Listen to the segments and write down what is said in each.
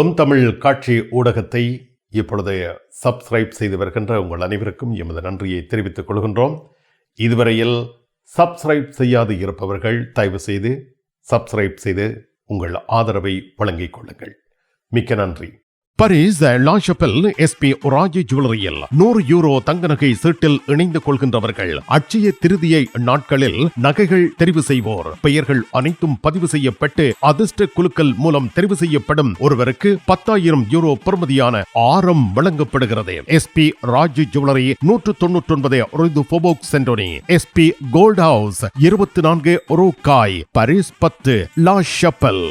M Tamil காட்சி ஊடகத்தை இப்பொழுது சப்ஸ்கிரைப் செய்து வருகின்ற உங்கள் அனைவருக்கும் எமது நன்றியை தெரிவித்துக் கொள்கின்றோம். இதுவரையில் சப்ஸ்கிரைப் செய்யாது இருப்பவர்கள் தயவு செய்து சப்ஸ்கிரைப் செய்து உங்கள் ஆதரவை வழங்கிக் கொள்ளுங்கள். மிக்க நன்றி. பரிஸ் லாஷப்பில் எஸ்பி ராஜி ஜுவல்லரியில் நூறு யூரோ தங்க நகை சீட்டில் இணைந்து கொள்கின்றவர்கள் அச்சய திருதியை நாட்களில் நகைகள் தெரிவு செய்வோர். பெயர்கள் அனைத்தும் பதிவு செய்யப்பட்டு அதிர்ஷ்ட குழுக்கள் மூலம் தெரிவு செய்யப்படும் ஒருவருக்கு பத்தாயிரம் யூரோ பெறுமதியான ஆரம் வழங்கப்படுகிறது. எஸ்பி ராஜி ஜுவல்லரி நூற்று தொன்னூற்றி ஒன்பது rue du Faubourg Saint Denis SP gold house இருபத்தி நான்கு பரிஸ் பத்து லா ஷப்பல்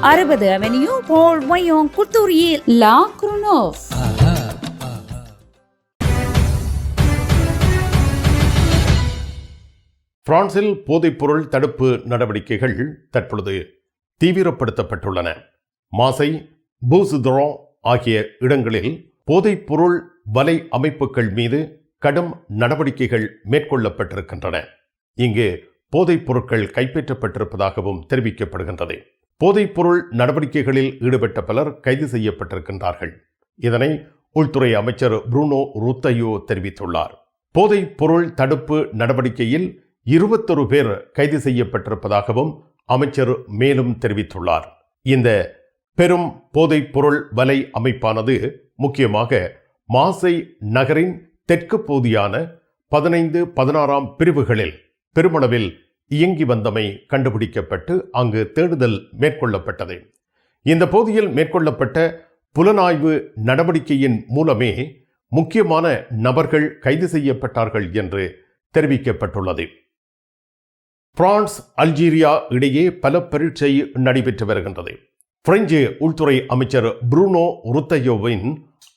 அறுபது அவென்யூ போல் வயோங் குத்தூரியில் லா குருனோவ். பிரான்சில் போதைப்பொருள் தடுப்பு நடவடிக்கைகள் தற்பொழுது தீவிரப்படுத்தப்பட்டுள்ளன. மாசை பூசுதரோ ஆகிய இடங்களில் போதைப்பொருள் வலை அமைப்புகள் மீது கடும் நடவடிக்கைகள் மேற்கொள்ளப்பட்டிருக்கின்றன. இங்கு போதைப் பொருட்கள் கைப்பற்றப்பட்டிருப்பதாகவும் தெரிவிக்கப்படுகின்றது. போதைப்பொருள் நடவடிக்கைகளில் ஈடுபட்ட பலர் கைது செய்யப்பட்டிருக்கின்றார்கள். இதனை உள்துறை அமைச்சர் புரூனோ ருத்தையோ தெரிவித்துள்ளார். போதைப் பொருள் தடுப்பு நடவடிக்கையில் இருபத்தொரு பேர் கைது செய்யப்பட்டிருப்பதாகவும் அமைச்சர் மேலும் தெரிவித்துள்ளார். இந்த பெரும் போதைப் பொருள் வலை அமைப்பானது முக்கியமாக மாசை நகரின் தெற்கு பகுதியான பதினைந்து பதினாறாம் பிரிவுகளில் பெருமளவில் இயங்கி வந்தமை கண்டுபிடிக்கப்பட்டு அங்கு தேடுதல் மேற்கொள்ளப்பட்டது. இந்த பகுதியில் மேற்கொள்ளப்பட்ட புலனாய்வு நடவடிக்கையின் மூலமே முக்கியமான நபர்கள் கைது செய்யப்பட்டார்கள் என்று தெரிவிக்கப்பட்டுள்ளது. பிரான்ஸ் அல்ஜீரியா இடையே பல பரீட்சை நடைபெற்று வருகின்றது. பிரெஞ்சு உள்துறை அமைச்சர் புரூனோ ருத்தையோவின்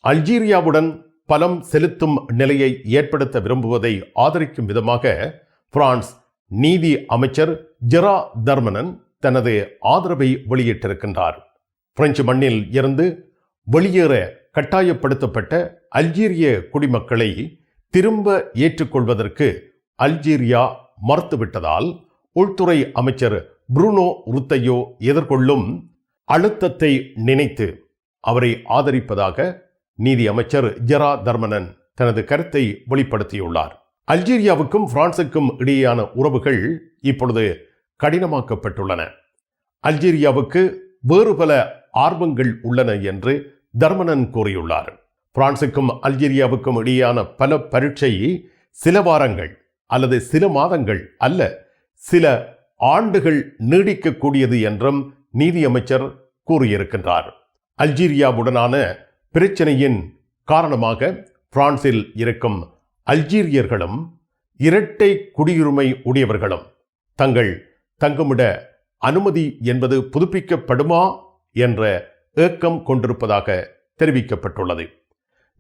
அல்ஜீரியாவுடன் பலம் செலுத்தும் நிலையை ஏற்படுத்த விரும்புவதை ஆதரிக்கும் விதமாக பிரான்ஸ் நீதி அமைச்சர் ஜெரா தர்மனன் தனது ஆதரவை வெளியிட்டிருக்கின்றார். பிரெஞ்சு மண்ணில் இருந்து வெளியேற கட்டாயப்படுத்தப்பட்ட அல்ஜீரிய குடிமக்களை திரும்ப ஏற்றுக்கொள்வதற்கு அல்ஜீரியா மறுத்துவிட்டதால் உள்துறை அமைச்சர் புருனோ ருத்தையோ எதிர்கொள்ளும் அழுத்தத்தை நினைத்து அவரை ஆதரிப்பதாக நீதி அமைச்சர் ஜெரா தர்மனன் தனது கருத்தை வெளிப்படுத்தியுள்ளார். அல்ஜீரியாவுக்கும் பிரான்சுக்கும் இடையேயான உறவுகள் இப்பொழுது கடினமாக்கப்பட்டுள்ளன. அல்ஜீரியாவுக்கு வேறு பல ஆர்வங்கள் உள்ளன என்று தர்மனன் கூறியுள்ளார். பிரான்சுக்கும் அல்ஜீரியாவுக்கும் இடையேயான பல பரீட்சை சில வாரங்கள் அல்லது சில மாதங்கள் அல்ல சில ஆண்டுகள் நீடிக்கக்கூடியது என்றும் நீதியமைச்சர் கூறியிருக்கின்றார். அல்ஜீரியாவுடனான பிரச்சனையின் காரணமாக பிரான்சில் இருக்கும் அல்ஜீரியர்களும் இரட்டை குடியுரிமை உடையவர்களும். தங்கள் தங்குமிட அனுமதி என்பது புதுப்பிக்கப்படுமா என்ற ஏக்கம் கொண்டிருப்பதாக தெரிவிக்கப்பட்டுள்ளது.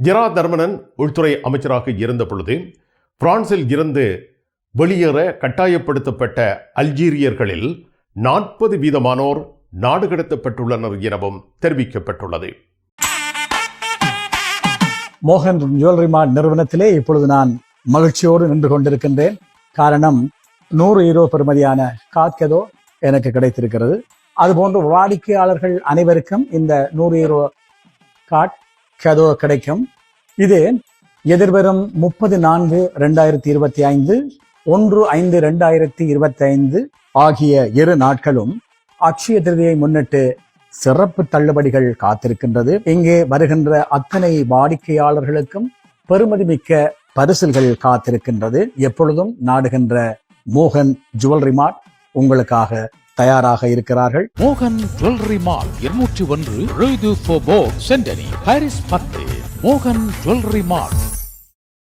ஜெரா தர்மனன் உள்துறை அமைச்சராக இருந்த பொழுது பிரான்சில் இருந்து வெளியேற கட்டாயப்படுத்தப்பட்ட அல்ஜீரியர்களில் நாற்பது வீதமானோர் நாடு கடத்தப்பட்டுள்ளனர் எனவும் தெரிவிக்கப்பட்டுள்ளது. மோகன் ஜுவல்லரி மார்ட் நிறுவனத்திலே இப்பொழுது நான் மகிழ்ச்சியோடு நின்று கொண்டிருக்கின்றேன். காரணம் நூறு ஈரோ பெறுமதியான காத்கதோ எனக்கு கிடைத்திருக்கிறது. அதுபோன்று வாடிக்கையாளர்கள் அனைவருக்கும் இந்த நூறு ஈரோ காட் கதோ கிடைக்கும். இது எதிர்வரும் முப்பது நான்கு ரெண்டாயிரத்தி இருபத்தி ஐந்து ஒன்று ஐந்து ரெண்டாயிரத்தி இருபத்தி ஐந்து ஆகிய இரு நாட்களும் அக்ஷய திருதியை முன்னிட்டு சிறப்பு தள்ளுபடிகள் காத்திருக்கின்றது. இங்கே வருகின்ற அத்தனை வாடிக்கையாளர்களுக்கும் பெருமதிமிக்க பரிசில்கள் காத்திருக்கின்றது. எப்பொழுதும் நாடுகின்ற மோகன் ஜுவல்லரி மார்ட் உங்களுக்காக தயாராக இருக்கிறார்கள். மோகன் ஜுவல்லரி மால் இருநூற்றி ஒன்று சென்டனி பாரிஸ் பத்து. மோகன் ஜுவல்லரி மால்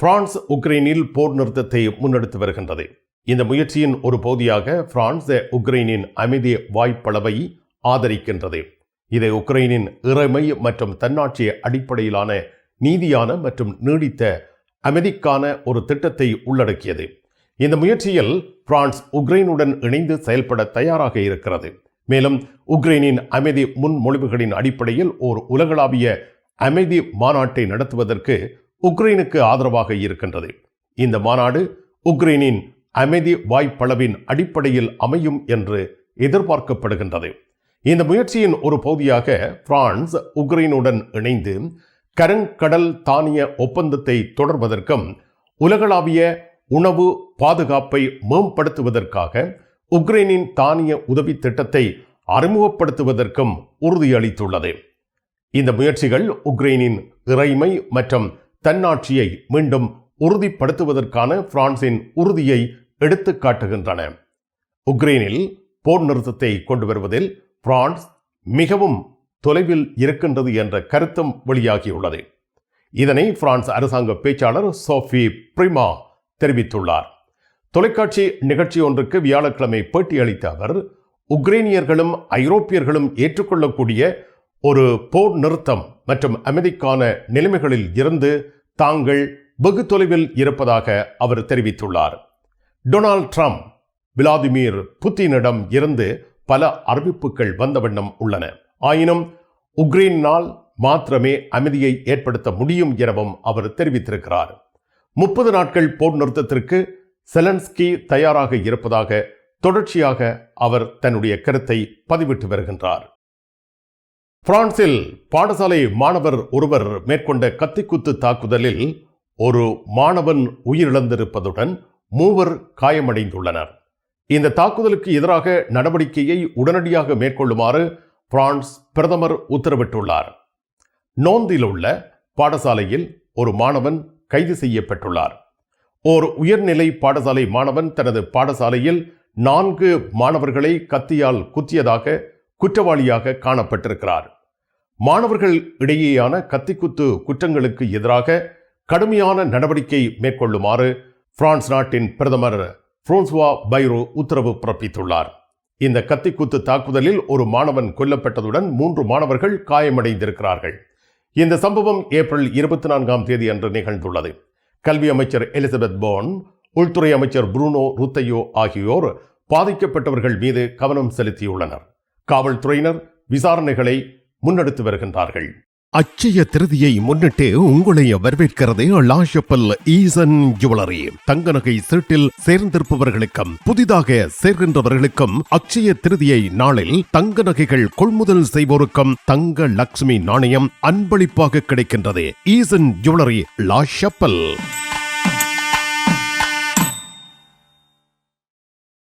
பிரான்ஸ் உக்ரைனில் போர் நிறுத்தத்தை முன்னெடுத்து வருகின்றது. இந்த முயற்சியின் ஒரு பகுதியாக பிரான்ஸ் உக்ரைனின் அமைதி வாய்ப்பளவை ஆதரிக்கின்றது. இது உக்ரைனின் இறைமை மற்றும் தன்னாட்சி அடிப்படையிலான நீதியான மற்றும் நீடித்த அமைதிக்கான ஒரு திட்டத்தை உள்ளடக்கியது. இந்த முயற்சியில் பிரான்ஸ் உக்ரைனுடன் இணைந்து செயல்பட தயாராக இருக்கிறது. மேலும் உக்ரைனின் அமைதி முன்மொழிவுகளின் அடிப்படையில் ஓர் உலகளாவிய அமைதி மாநாட்டை நடத்துவதற்கு உக்ரைனுக்கு ஆதரவாக இருக்கின்றது. இந்த மாநாடு உக்ரைனின் அமைதி வாய்ப்பளவின் அடிப்படையில் அமையும் என்று எதிர்பார்க்கப்படுகின்றது. இந்த முயற்சியின் ஒரு பகுதியாக பிரான்ஸ் உக்ரைனுடன் இணைந்து கருங்கடல் தானிய ஒப்பந்தத்தை தொடர்வதற்கும் உலகளாவிய உணவு பாதுகாப்பை மேம்படுத்துவதற்காக உக்ரைனின் தானிய உதவி திட்டத்தை அறிமுகப்படுத்துவதற்கும் உறுதியளித்துள்ளது. இந்த முயற்சிகள் உக்ரைனின் இறைமை மற்றும் தன்னாட்சியை மீண்டும் உறுதிப்படுத்துவதற்கான பிரான்சின் உறுதியை எடுத்து காட்டுகின்றன. உக்ரைனில் போர் நிறுத்தத்தை கொண்டு வருவதில் பிரான்ஸ் மிகவும் தொலைவில் இருக்கின்றது என்ற கருத்தும் வெளியாகியுள்ளது. இதனை பிரான்ஸ் அரசாங்க பேச்சாளர் சோஃபி பிரிமா தெரிவித்துள்ளார். தொலைக்காட்சி நிகழ்ச்சி ஒன்றுக்கு வியாழக்கிழமை பேட்டியளித்த அவர் உக்ரைனியர்களும் ஐரோப்பியர்களும் ஏற்றுக்கொள்ளக்கூடிய ஒரு போர் நிறுத்தம் மற்றும் அமைதிக்கான நிலைமைகளில் இருந்து தாங்கள் வெகு தொலைவில் இருப்பதாக அவர் தெரிவித்துள்ளார். டொனால்ட் ட்ரம்ப் விளாதிமிர் புத்தினிடம் இருந்து பல அறிவிப்புகள் வந்த வண்ணம் உள்ளன. ஆயினும் உக்ரைனால் மாத்திரமே அமைதியை ஏற்படுத்த முடியும் எனவும் அவர் தெரிவித்திருக்கிறார். முப்பது நாட்கள் போர் நிறுத்தத்திற்கு செலன்ஸ்கி தயாராக இருப்பதாக தொடர்ச்சியாக அவர் தன்னுடைய கருத்தை பதிவிட்டு வருகின்றார். பிரான்சில் பாடசாலை மாணவர் ஒருவர் மேற்கொண்ட கத்திக்குத்து தாக்குதலில் ஒரு மாணவன் உயிரிழந்திருப்பதுடன் மூவர் காயமடைந்துள்ளனர். இந்த தாக்குதலுக்கு எதிராக நடவடிக்கையை உடனடியாக மேற்கொள்ளுமாறு பிரான்ஸ் பிரதமர் உத்தரவிட்டுள்ளார். நோந்தில் உள்ள பாடசாலையில் ஒரு மாணவன் கைது செய்யப்பட்டுள்ளார். ஓர் உயர்நிலை பாடசாலை மாணவன் தனது பாடசாலையில் நான்கு மாணவர்களை கத்தியால் குத்தியதாக குற்றவாளியாக காணப்பட்டிருக்கிறார். மாணவர்கள் இடையேயான கத்திக்குத்து குற்றங்களுக்கு எதிராக கடுமையான நடவடிக்கை மேற்கொள்ளுமாறு பிரான்ஸ் நாட்டின் பிரதமர் புரோன்சுவா பைரோ உத்தரவு பிறப்பித்துள்ளார். இந்த கத்திக்குத்து தாக்குதலில் ஒரு மாணவன் கொல்லப்பட்டதுடன் மூன்று மாணவர்கள் காயமடைந்திருக்கிறார்கள். இந்த சம்பவம் ஏப்ரல் இருபத்தி நான்காம் தேதி அன்று நிகழ்ந்துள்ளது. கல்வி அமைச்சர் எலிசபெத் போன் உள்துறை அமைச்சர் புரூனோ ருத்தையோ ஆகியோர் பாதிக்கப்பட்டவர்கள் மீது கவனம் செலுத்தியுள்ளனர். காவல்துறையினர் விசாரணைகளை முன்னெடுத்து வருகின்றார்கள். அச்சய திருதியை முன்னிட்டு உங்களை வரவேற்கிறது லாஷப்பல் ஈசன் ஜுவல்லரி. தங்க நகை சீட்டில் சேர்ந்திருப்பவர்களுக்கும் புதிதாக சேர்கின்றவர்களுக்கும் அச்சய திருதியை நாளில் தங்க நகைகள் கொள்முதல் செய்வோருக்கும் தங்க லட்சுமி நாணயம் அன்பளிப்பாக கிடைக்கின்றது. Eesan jewellery La Chapelle.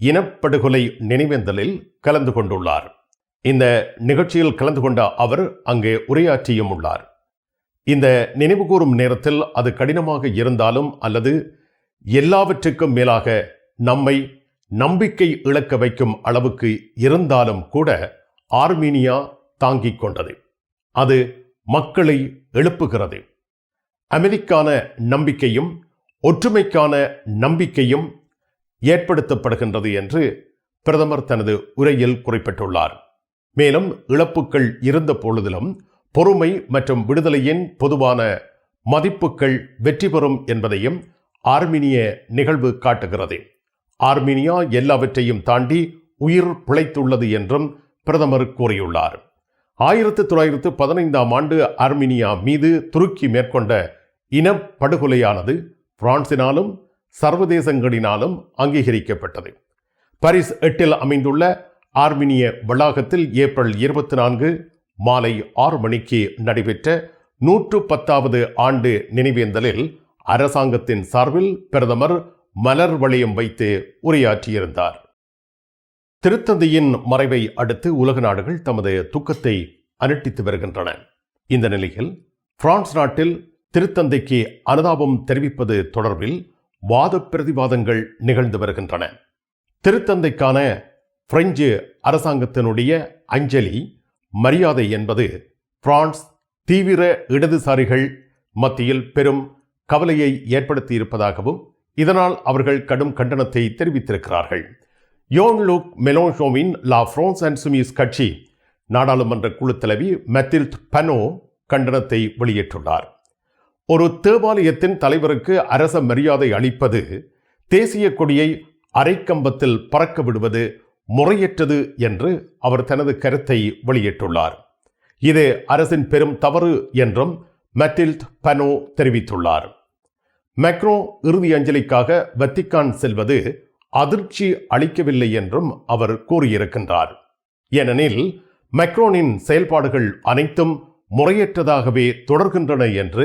இனப்படுகொலை நினைவேந்தலில் கலந்து கொண்டுள்ளார். இந்த நிகழ்ச்சியில் கலந்து கொண்ட அவர் அங்கே உரையாற்றியும் உள்ளார். இந்த நினைவுகூரும் நேரத்தில் அது கடினமாக இருந்தாலும் அல்லது எல்லாவற்றுக்கும் மேலாக நம்மை நம்பிக்கை இழக்க வைக்கும் அளவுக்கு இருந்தாலும் கூட ஆர்மீனியா தாங்கிக் கொண்டது. அது மக்களை எழுப்புகிறது. அமைதிக்கான நம்பிக்கையும் ஒற்றுமைக்கான நம்பிக்கையும் ஏற்படுத்தப்படுகின்றது என்று பிரதமர் தனது உரையில் குறிப்பிட்டுள்ளார். மேலும் இழப்புகள் இருந்த பொழுதிலும் பொறுமை மற்றும் விடுதலையின் பொதுவான மதிப்புகள் வெற்றி பெறும் என்பதையும் ஆர்மீனிய நிகழ்வு காட்டுகிறது. ஆர்மீனியா எல்லாவற்றையும் தாண்டி உயிர் பிழைத்துள்ளது என்றும் பிரதமர் கூறியுள்ளார். ஆயிரத்து தொள்ளாயிரத்து பதினைந்தாம் ஆண்டு ஆர்மீனியா மீது துருக்கி மேற்கொண்ட இனப்படுகொலையானது பிரான்சினாலும் சர்வதேசங்களினாலும் அங்கீகரிக்கப்பட்டது. பாரிஸ் எட்டில் அமைந்துள்ள ஆர்மினிய வளாகத்தில் ஏப்ரல் இருபத்தி நான்கு மாலை ஆறு மணிக்கு நடைபெற்ற நூற்று பத்தாவது ஆண்டு நினைவேந்தலில் அரசாங்கத்தின் சார்பில் பிரதமர் மலர் வளையம் வைத்து உரையாற்றியிருந்தார். திருத்தந்தையின் மறைவை அடுத்து உலக நாடுகள் தமது துக்கத்தை அனுட்டித்து வருகின்றன. இந்த நிலையில் பிரான்ஸ் நாட்டில் திருத்தந்தைக்கு அனுதாபம் தெரிவிப்பது தொடர்பில் வாத பிரதிவாதங்கள் நிகழ்ந்து வருகின்றன. திருத்தந்தைக்கான பிரெஞ்சு அரசாங்கத்தினுடைய அஞ்சலி மரியாதை என்பது பிரான்ஸ் தீவிர இடதுசாரிகள் மத்தியில் பெரும் கவலையை ஏற்படுத்தி இருப்பதாகவும் இதனால் அவர்கள் கடும் கண்டனத்தை தெரிவித்திருக்கிறார்கள். யோன் லூக் மெலோஷோவின் லா பிரான்ஸ் அண்ட் சுமிஸ் கட்சி நாடாளுமன்ற குழு தலைவி மெத்தில்ட் பனோ கண்டனத்தை வெளியிட்டுள்ளார். ஒரு தேவாலயத்தின் தலைவருக்கு அரச மரியாதை அளிப்பது தேசிய கொடியை அரைக்கம்பத்தில் பறக்க விடுவது முறையற்றது என்று அவர் தனது கருத்தை வெளியிட்டுள்ளார். இது அரசின் பெரும் தவறு என்றும் மெட்டில்ட் பனோ தெரிவித்துள்ளார். மெக்ரோ இறுதி அஞ்சலிக்காக வத்திக்கான் செல்வது அதிர்ச்சி அளிக்கவில்லை என்றும் அவர் கூறியிருக்கின்றார். ஏனெனில் மெக்ரோனின் செயல்பாடுகள் அனைத்தும் முறையற்றதாகவே தொடர்கின்றன என்று